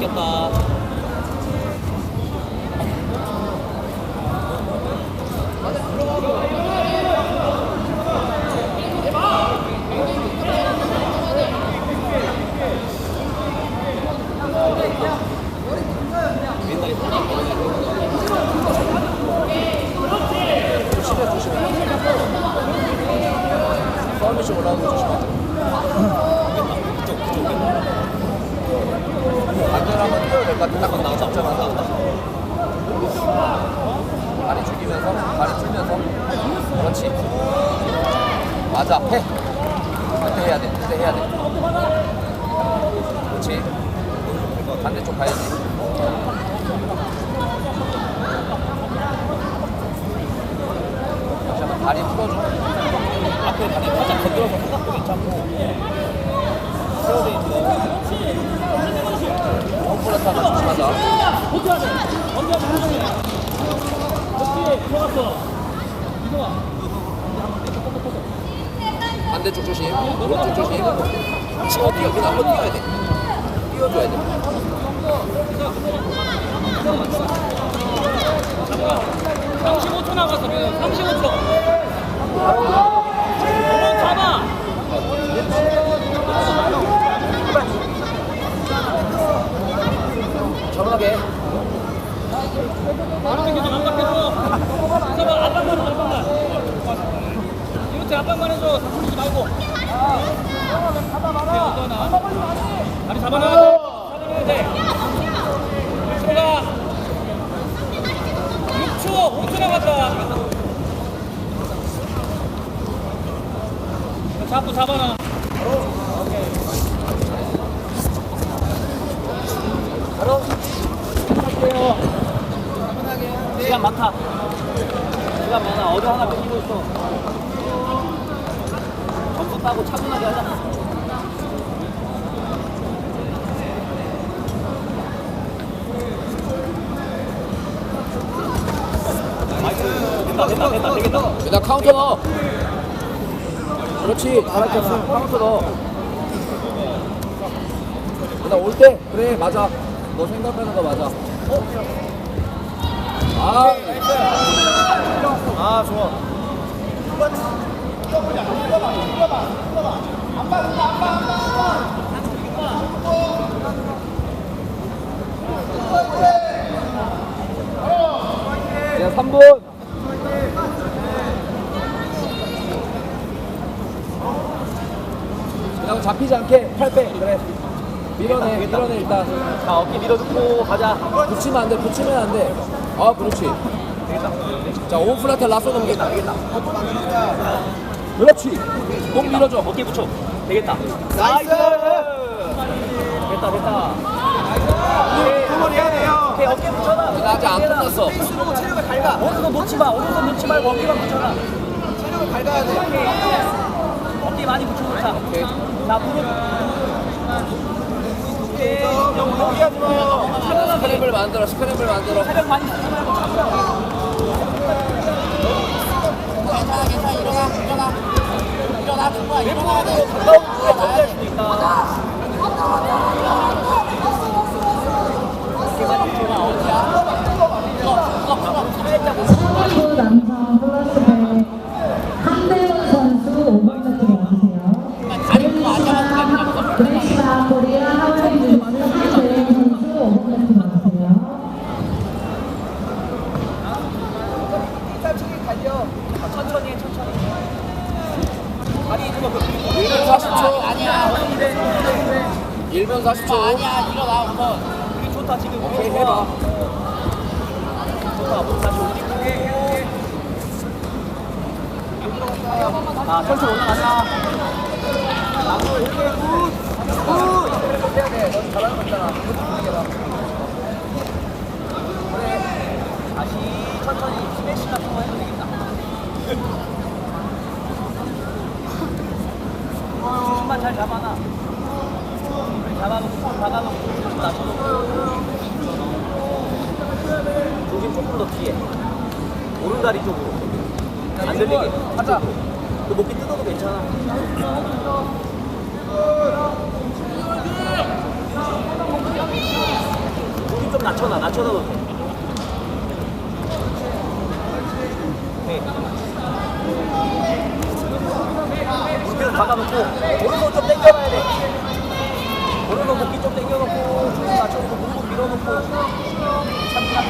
좋다. 조심해 조심해 파운데이션 올라오는 거 조심하자 반대로 될것 같아 딱 나오자마자 다리 죽이면서 다리 풀면서. 그렇지. 맞아 해 그때 해야 돼 그때 해야 돼. 그렇지. 반대쪽 가야지. 다시 한번 다리 풀어줘. 앞에 다리 살짝 건드려서. 괜찮고. 홈플러타가 조심하자 호투해야 돼. 먼저 하면 돼. 그렇지. 들어갔어. 이동아. 반대쪽 조심 오른쪽 조심 치고 뛰어 그냥 한번 뛰어야 돼 뛰어줘야 돼 잠깐. 35초 남았어. 지금 35초. 한번 잡아. 저렴하게 당겨줘. 안박해줘. 잠깐만. 안박만 해줘. 안박만. 이렇게 안박만 해줘. 상품이지 말고. 오케이, 어떠나. 다리 잡아놔야 돼. 잡아놔야 돼. 들어가. 6초, 5초 남았다. 잡고 잡아놔. 바로 할게요. 시간 많다. 시간 많아. 어제 하나 뺏기고 있어. 점수 따고 차분하게 하자. 나이스. 됐다, 됐다, 됐다, 되겠다. 카운터 넣어 그렇지 없으면 카운터 넣어 그다음 올때 그래 맞아 너 생각하는 거 맞아 아 아, 좋아. 그냥 3분. 그냥 잡히지 않게 팔 빼. 그래. 밀어내 밀어내 일단. 자, 어깨 밀어주고 가자. 붙이면 안 돼 붙이면 안 돼 아 그렇지 자 오플라테 라쏘 넘기다 그렇지 꼭 밀어줘 어깨 붙여. 되겠다. 나이스! 됐다, 됐다. 오케이. 해야 돼요. 오케이, 어깨 붙여라. 나 아직 안 끝났어 스스로 체력을 밟아. 오른손 놓지 마. 오른손 놓지 말고 어깨만 붙여라. 체력을 밟아야 돼. 어깨 많이 붙여놓자. 오케이. 자, 무릎. 포기하지 마요. 스크램블 만들어 스크램블 만들어 체력 많이 쓰지 말고 잡자. 외부로 가까운 곳에 정리할 수도 있다. 어깨만 붙여라. 어깨야. 살짝 또 남자 플러스백 한대원 선수 5번 세트로 와주세요. 그레시바 코리아 하와이 주스 한대원 선수 5번 세트로 와주세요. 천천히 달려. 천천히 해, 천천히. 다리 이거 1분 40초 아니야 1분 40초 아니야, 일어나, 한번. 우리 좋다, 지금. 오케이. 해봐 좋다, 몸 다시 올리고. 아, 천천히 올라가자. 나도 이렇게 굿! 굿! 해야 돼 넌 잘하는 거 있잖아 다시 천천히 스매시 같은 거 해도 되겠다. 중심만 잘 잡아놔. 좀 낮춰놓고. 중심 조금 더 뒤에. 오른다리 쪽으로. 안 들리게. 하자 그 목이 뜯어도 괜찮아. 낮춰놔 낮춰놔도 돼 무릎을 박아놓고 오른손 좀 당겨봐야 돼 오른손 목기 좀 당겨놓고 좀 낮춰놓고 무릎 밀어놓고. 참다